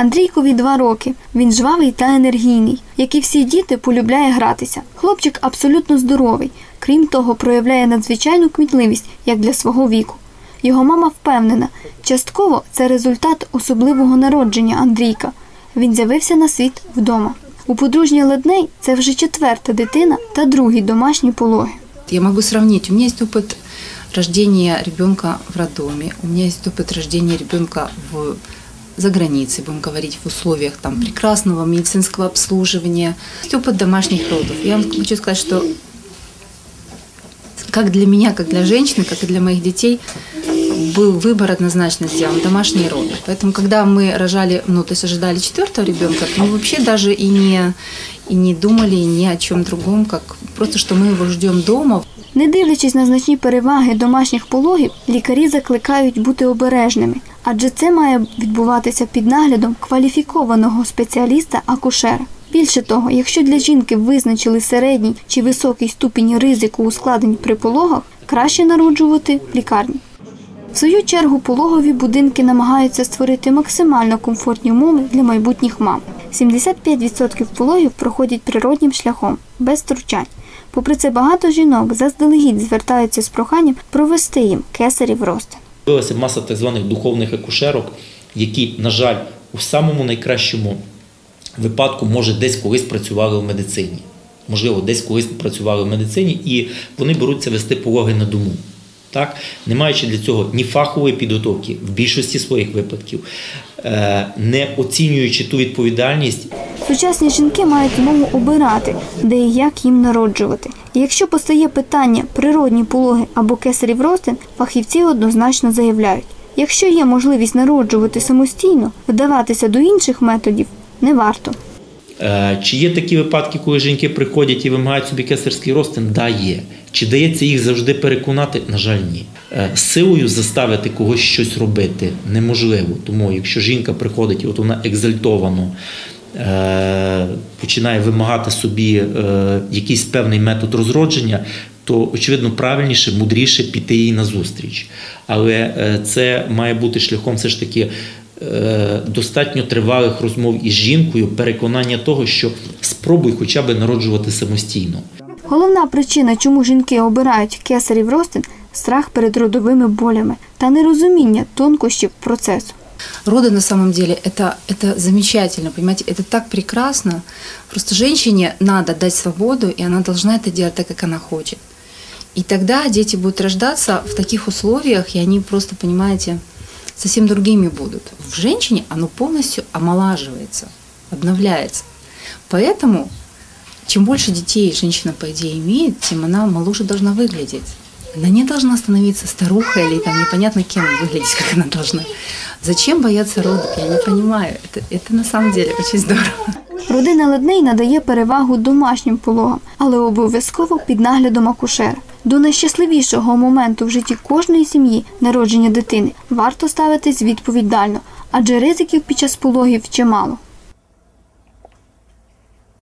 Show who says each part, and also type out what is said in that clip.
Speaker 1: Андрійкові два роки. Він жвавий та енергійний. Як і всі діти, полюбляє гратися. Хлопчик абсолютно здоровий. Крім того, проявляє надзвичайну кмітливість, як для свого віку. Його мама впевнена, частково це результат особливого народження Андрійка. Він з'явився на світ вдома. У подружній ледней це вже четверта дитина та другі домашні пологи.
Speaker 2: Я могу сравнить. У меня есть опыт рождения ребенка в роддоме, у меня есть опыт рождения ребенка в за границей, будем говорить, в условиях там прекрасного медицинского обслуживания. Есть опыт домашних родов. Я вам хочу сказать, что как для меня, как для женщины, как и для моих детей, был выбор однозначно сделан – домашние роды. Поэтому, когда мы рожали, ну, то есть ожидали четвертого ребенка, то мы вообще даже и не, и не думали ни о чем другом, как просто, что мы его ждем дома.
Speaker 1: Не дивлячись на значні переваги домашніх пологів, лікарі закликають бути обережними, адже це має відбуватися під наглядом кваліфікованого спеціаліста-акушера. Більше того, якщо для жінки визначили середній чи високий ступінь ризику ускладнень при пологах, краще народжувати в лікарні. В свою чергу пологові будинки намагаються створити максимально комфортні умови для майбутніх мам. 75% пологів проходять природнім шляхом, без втручань. Попри це, багато жінок заздалегідь звертаються з проханням провести їм кесарів розтин.
Speaker 3: З'явилася маса так званих духовних акушерок, які, на жаль, у самому найкращому випадку, може, десь колись працювали в медицині. Можливо, десь колись працювали в медицині, і вони беруться вести пологи на дому. Так, не маючи для цього ні фахової підготовки в більшості своїх випадків, е, не оцінюючи ту відповідальність,
Speaker 1: Сучасні жінки мають змогу обирати, де і як їм народжувати. Якщо постає питання природні пологи або кесарів розтин, фахівці однозначно заявляють, якщо є можливість народжувати самостійно, вдаватися до інших методів не варто.
Speaker 3: Е, Чи є такі випадки, коли жінки приходять і вимагають собі кесарський розтин? Да, є. Чи дається їх завжди переконати? На жаль, ні. Е, Силою заставити когось щось робити неможливо. Тому якщо жінка приходить от вона екзальтовано починає вимагати собі е, якийсь певний метод розродження, то очевидно правильніше, мудріше піти їй назустріч. Але е, це має бути шляхом все ж таки е, достатньо тривалих розмов із жінкою, переконання того, що спробуй хоча б народжувати самостійно.
Speaker 1: Головна причина, чому жінки обирають кесарів розтин – страх перед родовими болями та нерозуміння тонкощів процесу.
Speaker 2: Роды на самом деле это, это замечательно, понимаете, это так прекрасно. Просто женщине надо дать свободу, и она должна это делать так, как она хочет. И тогда дети будут рождаться в таких условиях, и они просто, понимаете, совсем другими будут. В женщине оно полностью омолаживается, обновляется. Поэтому чем больше детей женщина, по идее, имеет, тем она моложе должна выглядеть. Она не должна становиться старухой или там непонятно кем выглядеть, как она должна. Зачем бояться родов? Я не понимаю. Это, это на самом деле очень здорово.
Speaker 1: Родина Ледней надає перевагу домашнім пологам, але обов'язково під наглядом акушера. До найщасливішого моменту в житті кожної сім'ї народження дитини варто ставитись відповідально, адже ризиків під час пологів чимало.